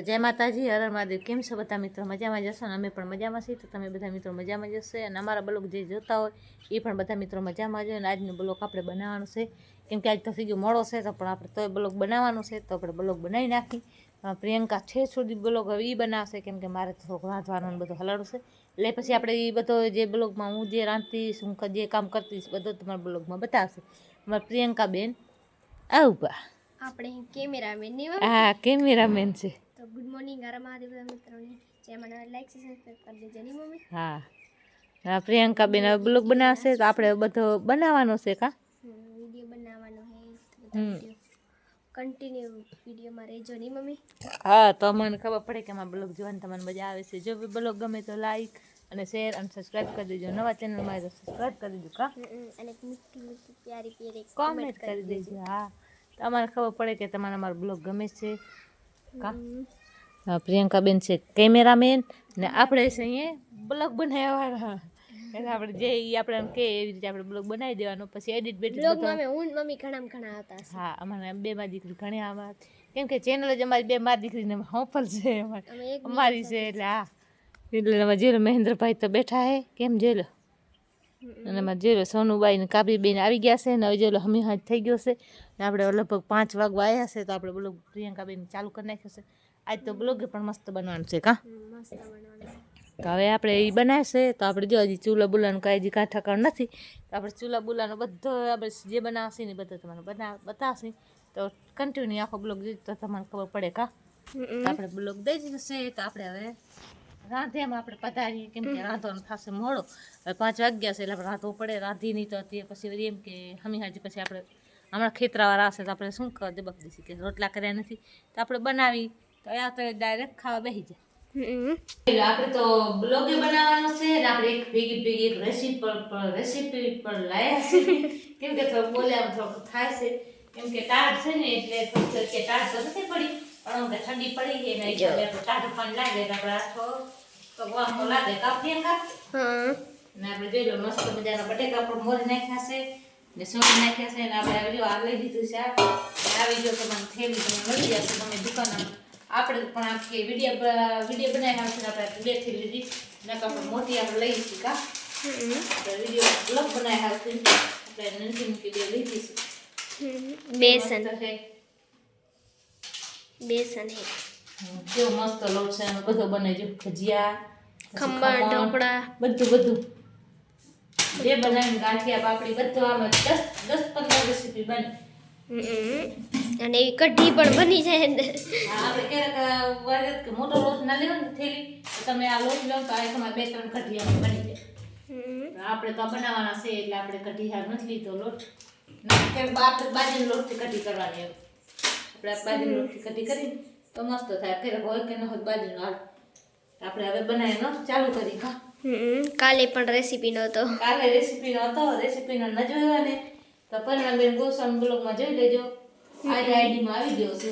જય માતાજી હર મહાદેવ. કેમ છો બધા મિત્રો? મજામાં જશો અને અમે પણ મજામાં છીએ. તો તમે બધા મિત્રો મજામાં જશે અને અમારા બ્લોગ જે જોતા હોય એ પણ બધા મિત્રો મજામાં જોઈએ અને આજનો બ્લોગ આપણે બનાવવાનો છે. કેમ કે આજ તો થઈ ગયો મોડો છે તો પણ આપણે તોય બ્લોગ બનાવવાનો છે. તો આપણે બ્લોગ બનાવી નાખી પ્રિયંકા છે સુધી બ્લોગ. હવે એ બનાવશે કેમ કે મારે થોડોક થોડુંક બધો હલાડું છે. એટલે પછી આપણે એ બધો જે બ્લોગમાં હું જે રાંધતીશ હું જે કામ કરતીશ બધો તમારા બ્લોગમાં બતાવશે. અમારા પ્રિયંકા બેન આવું આપણે કેમેરામેન હા કેમેરામેન છે. તો ગુડ મોર્નિંગ આરા મહાદેવ મિત્રોને. જે મને લાઈક છે સબસ્ક્રાઇબ કરી દેજો ની મમ્મી? હા. હા પ્રિયંકા બેન બ્લોગ બનાવશે તો આપણે બધો બનાવવાનો છે કા? વિડિયો બનાવવાનો હે. કન્ટિન્યુ વિડિયોમાં રહેજો ની મમ્મી? હા તો મને ખબર પડે કે અમારા બ્લોગ જોવાની તમને મજા આવે છે. જો બ્લોગ ગમે તો લાઈક અને શેર અને સબસ્ક્રાઇબ કરી દેજો. નવા ચેનલમાં આવે તો સબસ્ક્રાઇબ કરી દેજો કા? અને મીઠી મીઠી પ્યારી પ્યારી કોમેન્ટ કરી દેજો. હા. તમારે ખબર પડે કે તમારે અમારો બ્લોગ ગમે છે. કા? હા પ્રિયંકા બેન છે કેમેરામેન ને આપણે છે અહીંયા બ્લોગ બનાવવાના. એટલે આપણે જે ઈ આપણે કે એવી રીતે આપણે બ્લોગ બનાવી દેવાનો પછી એડિટ બેડિટ બ્લોગમાં અમે હું મમ્મી ઘણા ઘણા હતા હા અમારે બે માં દીકરી ઘણી આવા કેમ કે ચેનલ જ અમારી બે માર દીકરીને હોંપલ છે અમારી. અમારી છે એટલે હા એટલે જેલો મહેન્દ્રભાઈ તો બેઠા હે. કેમ જેલો અને એમાં જેલો સોનુબાઈ ને કાબરીબેન આવી ગયા છે ને હવે જેલો હમી હાથ થઈ ગયો છે. ને આપણે લગભગ પાંચ વાગવા આવ્યા છે તો આપણે બ્લોગ પ્રિયંકાબેન ચાલુ કરી નાખ્યો છે. આજ તો બ્લોગ પણ મસ્ત બનવાનું છે કા? તો હવે આપણે એ બનાવશે તો આપણે જો હજી ચૂલા બુલાનું કાંઈ હજી કાંઠા કાળ નથી. તો આપણે ચૂલા બુલાનો બધો આપણે જે બનાવશે ને બધો તમારે બના બતાવશે. તો કન્ટિન્યુ આખો બ્લોગ જોઈએ તો તમને ખબર પડે કા? આપણે બ્લોગ દઈ જશે તો આપણે હવે રાંધેમાં આપણે પધારીએ કેમ કે રાંધવાનું થશે મોડો. હવે પાંચ વાગ્યા છે એટલે આપણે રાંધવું પડે. રાંધી નહીં તો તે પછી એમ કે હમી હાજી પછી આપણે હમણાં ખેતરાવાળા હશે તો આપણે શું કરવા દબક દઈશું કે રોટલા કર્યા નથી. તો આપણે બનાવી તો આ તો ડાયરેક્ટ ખાવા બેસી જાય. આપણે તો બ્લોગે બનાવવાનો છે અને આપણે એક ભેગી ભેગી એક રેસીપી પર રેસીપી પર લાયા છે. કેમ કે થોડું બોલ્યા થોડુંક થાય છે. કેમ કે ટાઢ છે ને એટલે થોડું કે ટાઢ તો નથી પડી પણ અમને ઠંડી પડી ગઈ ને ટાઢું પાણી લાગે આપણે આખો ભગવાન લાગે કાપીએ કા હા ને આપણે જોઈ લો મસ્ત મજાના બટેકા પણ મોરી નાખ્યા છે ને સોળી નાખ્યા છે ને આપણે આવી જો આ લઈ લીધું છે આ. ને આવી જો તમને થેલી તમને મળી જશે તમે દુકાન આપણે પણ આખી વીડિયો વીડિયો બનાવ્યા છે ને આપણે બે થેલી લીધી. નકર આપણે મોટી આપણે લઈ છીએ કા. હમ. આપણે વીડિયો બ્લોગ બનાવ્યા છે આપણે નાની મૂકી બે લીધી છે હમ. બેસન. મસ્ત છે. બેસન હે. હમ, કેવો મસ્ત લોટ છે એનો બધો બને જો ભજીયા. પછી ખમણ ઢોકળા. બધું બધું. જે બનાવીને ગાંઠિયા પાપડી બધું આમાં દસ દસ પંદર રેસીપી બને. અને એવી કઢી પણ બની જાય આપણે ક્યારેક વારે કે મોટો લોટ ના લેવો ને થેલી તમે આ લોટ લો તો આ બે ત્રણ કઢિયા બની જાય. હમ. આપણે તો બનાવવાના છે એટલે આપણે કઢી હાર નથી લીધો લોટ. ના કે આપણે બાજરી લોટથી કઢી કરવાની આપણે આ બાજરી લોટથી કઢી કરી તો મસ્ત થાય. ક્યારેક હોય કે ન હોય બાજરીનો હાલ આપણે હવે બનાવીને ચાલુ કરી હમ. કાલે પણ રેસીપી નહોતો કાલે રેસીપી નહોતો રેસીપી ન જોયો ને તો પરમાબેન ગોસ્વામી બ્લોગમાં જોઈ લેજો. આજે આઈડીમાં આવી ગયો છે.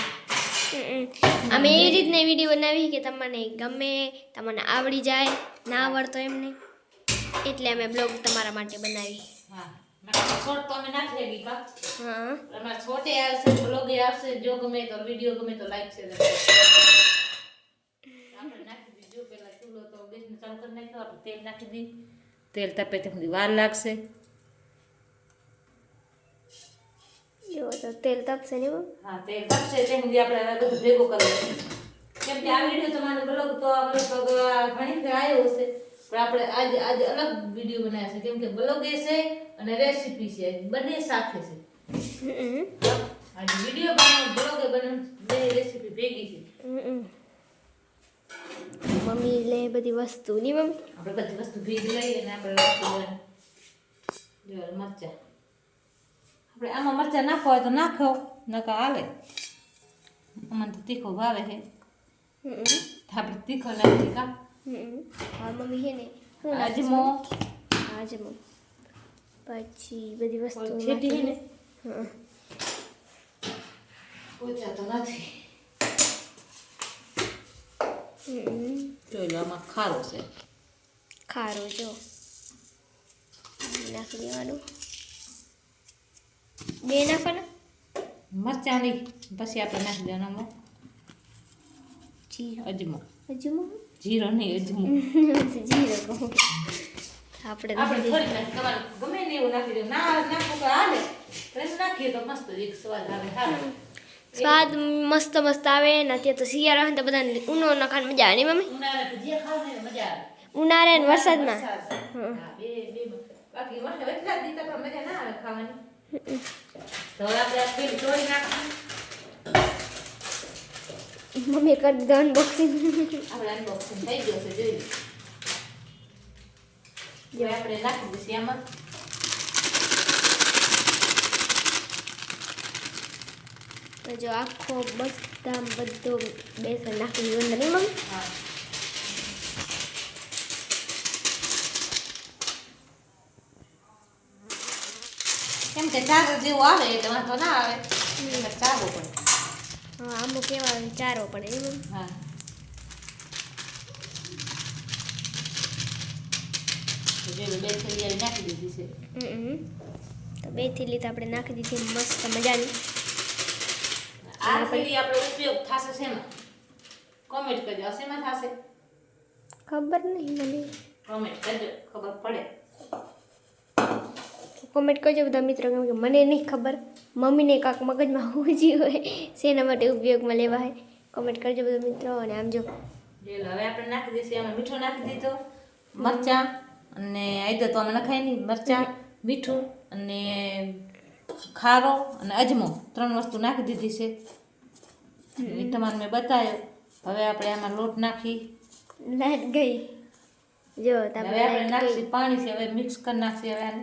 અમે એ રીતના વીડિયો બનાવી કે તમને ગમે તમને આવડી જાય ના આવડતો એમને એટલે અમે બ્લોગ તમારા માટે બનાવી. હા શોર્ટ તો અમે નાખી લેવી કા હા. અમારા છોટે આવશે બ્લોગે આવશે જો ગમે તો વીડિયો ગમે તો લાઈક છે આપણે નાખી દીધું પેલા ચૂલો તો ગેસને ચાલુ કરી નાખ્યો આપણે તેલ નાખી દી તેલ તપે ત્યાં સુધી વાર લાગશે. જો તો તેલ તપશે ને હા તેલ તપશે ત્યાં સુધી આપણે હવે બધું ભેગું કરવું કેમ કે આ વીડિયો તમારે બ્લોગ તો લગભગ ઘણી ફેર આવ્યો હશે. પણ આપણે આજે આજે અલગ વીડિયો બનાવ્યા છે. કેમ કે બ્લોગ એ છે અને રેસીપી છે. બંને સાથે છે. આજે વીડિયો બનાવ બ્લોગ બનાવ બે રેસીપી ભેગી છે. મમ્મી લે બધી વસ્તુ. ની મમ્મી? આપણે બધી વસ્તુ ભેગી લઈએ ને આપણે જો મરચા. આપણે આમાં મરચા નાખવા હોય તો નાખો નકા હાલે. આમાં તો તીખો ભાવે છે હમ. આપણે તીખો નાખી કા. હા મમ્મી હે ને. આજમો આજમો પછી બધી વસ્તુ છે ને? હા ઓછા તો નથી. જોઈ લો આમાં ખારો છે. ખારો જો. નાખી દેવાનું. બે નાખવાના? મરચાં નહીં પછી આપણે નાખી દેવાના અજમો. અજમો? જીરો નહીં અજમો. જીરો આપણે ગમે ને એવું નાખી દો. ના નાખો તો હાલે નાખીએ તો મસ્ત એક સ્વાદ આવે. સારો સ્વાદ મસ્ત મસ્ત આવે ને અત્યારે તો શિયાળો હોય ને તો બધાને ઊનો ખાને મજા આવે ને મમ્મી? ઉનાળે ને આવે. ને વરસાદમાં? ના આવે મમ્મી કરી દીધું અનબોક્સિંગ અનબોક્સિંગ થઈ ગયો છે જોઈ આપણે નાખી દઈશું આમાં. તો જો આખો બધા બધો બેસન નાખી દીધું અંદર મમ્મી કેમ કે ચારો જેવું આવે એટલે વાંધો ના આવે. ચારો પડે હા અમુક એવા ચારો પડે મમ્મી હા. બે થેલી નાખી દીધી છે. તો બે થેલી તો આપણે નાખી દીધી મસ્ત મજાની. આ પેલી આપણે ઉપયોગ થશે શેમાં? કોમેન્ટ કરજો. શેમાં થશે? ખબર નહીં મને. કોમેન્ટ કરજો. ખબર પડે. કોમેન્ટ કરજો બધા મિત્રો કેમ કે મને નહીં ખબર. મમ્મીને કાંક મગજમાં હોજી હોય શેના માટે ઉપયોગમાં લેવા હોય કોમેન્ટ કરજો બધા મિત્રો અને આમ જો. હવે આપણે નાખી દઈશું. એમાં મીઠો નાખી દીધો મરચાં અને આઈદર તો આમાં નખાય નહીં. મરચાં મીઠું અને ખારો અને અજમો. ત્રણ વસ્તુ નાખી દીધી છે. એ તમારે મેં બતાવ્યો. હવે આપણે આમાં લોટ નાખી. લાઈટ ગઈ. જો હવે આપણે નાખી પાણી છે હવે મિક્સ કરી નાખશે હવે આને.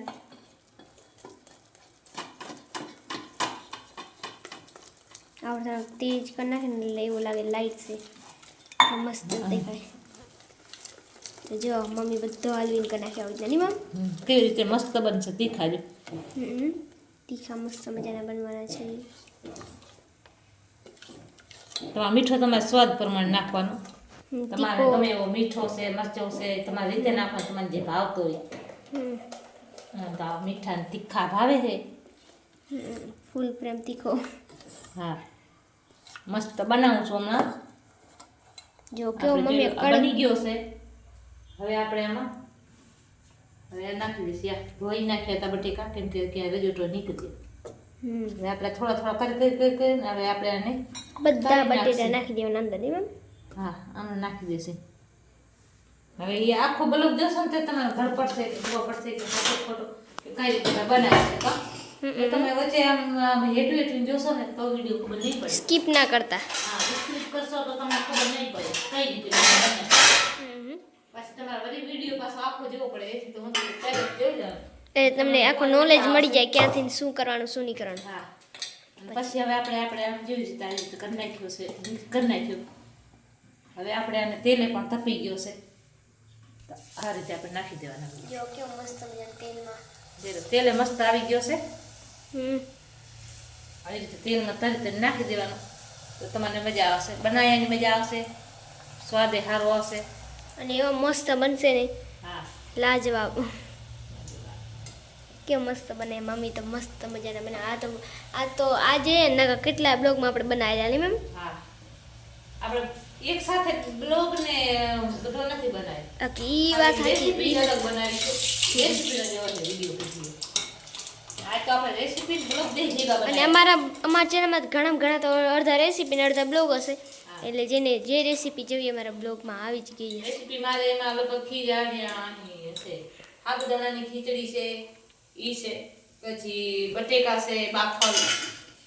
આપણે થોડોક તેજ કરી નાખે ને એટલે એવું લાગે લાઈટ છે. મસ્ત દેખાય. તો જો મમ્મી બધો હલવીને કરી નાખ્યા હોય નહીં મમ કેવી રીતે મસ્ત બનશે તીખાજો હમ. તીખા મસ્ત મજાના બનવાના છે. તમારે મીઠો તમારે સ્વાદ પ્રમાણે નાખવાનો. તમારે ગમે એવો મીઠો છે મરચો છે તમારી રીતે નાખવાનો તમારે જે ભાવતો હોય. મીઠા તીખા ભાવે છે? ફૂલ પ્રેમ તીખો. હા. મસ્ત બનાવું છું હમણાં. જો કેવો મમ્મી બની ગયો છે. હવે આપણે એમાં હવે નાખી દઈશું. ધોઈ નાખ્યા હતા બટેકા કેમ કે ક્યાં રજોટો નીકળી હવે આપણે થોડા થોડા કરી કરી કરી હવે આપણે આને બધા બટેટા નાખી દેવાના અંદર મમ? હા આમાં નાખી દેશે. હવે એ આખો બલબ જશો ને તે તમારે ઘર પડશે કે જોવા પડશે કે ફોટો ફોટો કે કઈ રીતે તમે બનાવે છે તમે વચ્ચે આમ હેઠું હેઠું જોશો ને તો વીડિયો ખબર નહીં પડે. સ્કીપ ના કરતા. હા સ્કીપ કરશો તો તમને ખબર નહીં પડે કઈ રીતે તમે બનાવે. તમારે બધી વીડિયો પાછો આખો જોવો પડે એથી તો હું તો જોઈ લઉં. એટલે તમને આખો નોલેજ મળી જાય ક્યાંથી શું કરવાનું શું નહીં કરવાનું. હા. પછી હવે આપણે આપણે આમ જેવી રીતે આવી રીતે કરી નાખ્યું છે કરી નાખ્યું. હવે આપણે આને તેલે પણ તપી ગયો છે. આ રીતે આપણે નાખી દેવાના જો કેવો મસ્ત તેલમાં. જે તેલે મસ્ત આવી ગયો છે. હમ. આવી રીતે તેલમાં તરી તરી નાખી દેવાનું. તો તમને મજા આવશે. બનાવવાની મજા આવશે. સ્વાદે સારો આવશે. અને એવો મસ્ત બનશે ને. હા. લાજવાબ. કેવો મસ્ત બને મમ્મી તો મસ્ત મજાના બને આ તો આ તો આજે નકર કેટલા બ્લોગમાં આપણે બનાવેલા ને મેમ? હા. આપણે એક સાથે બ્લોગ ને બધો નથી બનાવ્યો ઈ વાત સાચી અલગ બનાવી છે વીડિયો અને અમારા અમારા ચેનલમાં ઘણા ઘણા તો અડધા રેસીપી ને અડધા બ્લોગ હશે. એટલે જેને જે રેસીપી જોઈએ અમારા બ્લોગમાં આવી જ ગઈ રેસીપી મારે એમાં લગભગ ખીજાની છે સાબુદાણાની ખીચડી છે. ઈ છે. પછી બટેકા છે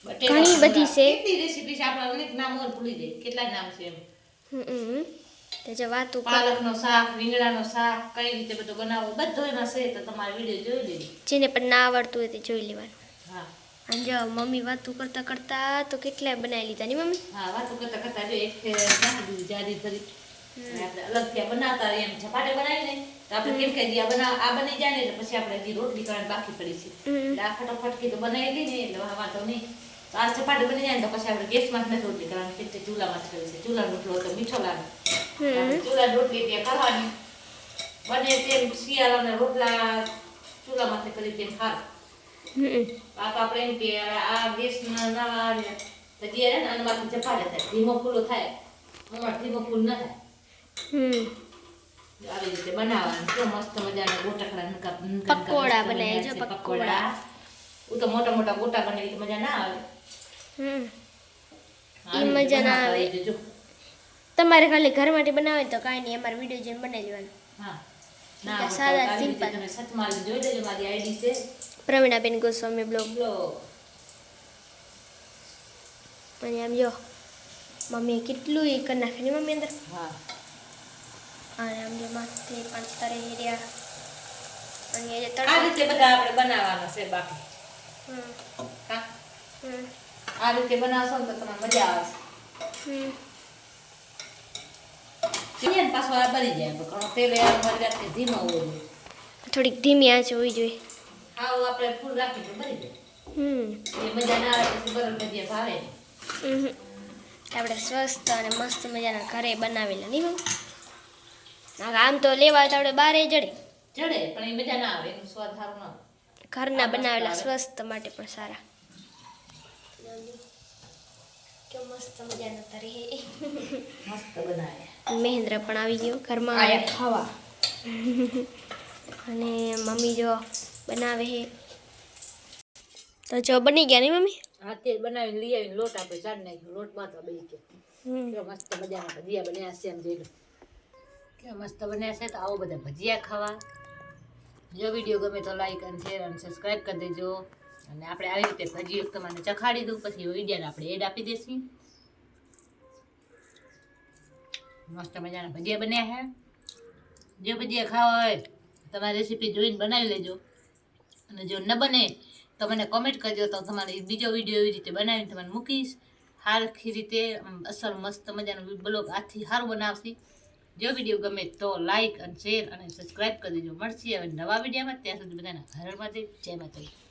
બટેકા ઘણી બધી છે. કેટલી રેસીપી છે? આપણે અનેક નામ ભૂલી જાય. કેટલા નામ છે એમ? હમ હમ. તો જો પાલકનો શાક રીંગણાનો શાક કઈ રીતે બધું બનાવવું? બધું એમાં છે તો તમારે વીડિયો જોઈ લેજો. જેને પણ ના આવડતું હોય તે જોઈ લેવાનું. હા. અને જો મમ્મી વાતું કરતા કરતા તો કેટલાય બનાવી લીધા ની મમ્મી? હા વાતો કરતા કરતા જો એક જાડી ધરી અને આપણે અલગથી આ બનાવતા એમ ઝપાટે બનાવીને તો આપણે કેમ કે આ બના આ બની જાય ને એટલે પછી આપણે હજી રોટલી કરવાની બાકી પડી છે. એટલે આ ફટાફટ કીધું બનાવી લઈએ ને એટલે વાંધો વાંધો નહીં. તો આ ઝપાટે બની જાય ને તો પછી આપણે ગેસમાં જ નથી રોટલી કરવાની. એટલે ચૂલામાં જ કરવી છે. ચૂલાનો રોટલો તો મીઠો લાગે. ચૂલા રોટલી ત્યાં કરવાની. બને તેમ શિયાળાના રોટલા ચૂલામાંથી કરી તેમ ખાવ આ આપણે એમ કે આ ગેસ ના ના ને આને માથે થાય. ધીમો ફૂલો થાય. અમારે ધીમો ફૂલ ન થાય. આવી રીતે બનાવવાનું. તો મસ્ત મજાના ગોટકડા નકા નકા નકા પકોડા બનાવી જો, પકોડા. હું તો મોટા મોટા ગોટા બનાવી તો મજા ના આવે. હમ. આવી મજા ના આવે. તમારે ખાલી ઘર માટે બનાવે તો કાંઈ નહીં અમારે વીડિયો જોઈને બનાવી લેવાનું હા ના સાદા, હોય તો આવી રીતે simple. તમે સચમાલ જોઈ લેજો મારી આઈડી છે. પ્રવીણાબેન ગોસ્વામી બ્લોગ. અને આમ જો મમ્મીએ કેટલું એ કરી નાખેલી મમ્મી અંદર? હા. અને આમ જો માથે પણ તરે રહ્યા. અને એ જે આ રીતે બધા આપણે બનાવવાના છે બાકી. હમ. હા? હમ. આ રીતે બનાવશો તો તમને મજા આવશે. હમ. છે પાછો આ ભરી જાય ઘણો તેલ એ અમારી કે ધીમો હોવો જોઈએ. થોડીક ધીમી આંચ હોવી જોઈએ. હાવ આપણે ફૂલ રાખી તો બળી જાય. હમ. એ મજા ના આવે તો બરફ ભજીયા ભાવે. હમ. આપણે સ્વસ્થ અને મસ્ત મજાના ઘરે બનાવેલા નહીં આમ તો લેવા હોય તો આપણે બારે જડે. ચડે પણ એ મજા ના આવે એનું સ્વાદ સારું ના આવે. ઘરના આ મસ્ત બનાવેલા આવે. સ્વસ્થ માટે પણ સારા. કે મસ્ત મજાના તરે મસ્ત બનાવે. મહેન્દ્ર પણ આવી ગયો ઘરમાં. આયા ખાવા. અને મમ્મી જો બનાવે છે તો જો બની ગયા નહીં મમ્મી? હા તે બનાવીને લઈ આવીને લોટ આપણે ચાડ નાખ્યો. લોટમાં તો બળી ગયો હમ. કેવા મસ્ત મજાના ભજીયા બન્યા છે એમ જોઈ લો કેવા મસ્ત બન્યા છે તો આવો બધા ભજીયા ખાવા. જો વીડિયો ગમે તો લાઈક અને શેર અને સબસ્ક્રાઈબ કરી દેજો. અને આપણે આવી રીતે ભજીયો તમને ચખાડી દઉં, પછી વિડીયોને આપણે એડ આપી દઈશું મસ્ત મજાના ભજીયા બન્યા છે. જો ભજીયા ખાવા હોય, તમારી રેસીપી જોઈને બનાવી લેજો. અને જો ન બને, તો મને કોમેન્ટ કરજો, તો તમારે બીજો વીડિયો એવી રીતે બનાવીને તમને મૂકીશ. સારખી રીતે અસર મસ્ત મજાનો બ્લોગ આથી સારું બનાવશે. જો વીડિયો ગમે તો લાઇક અને શેર અને સબસ્ક્રાઈબ કરી દેજો. મળશે હવે નવા વિડીયોમાં. ત્યાં સુધી બધાના ઘરમાંથી જયમાં જય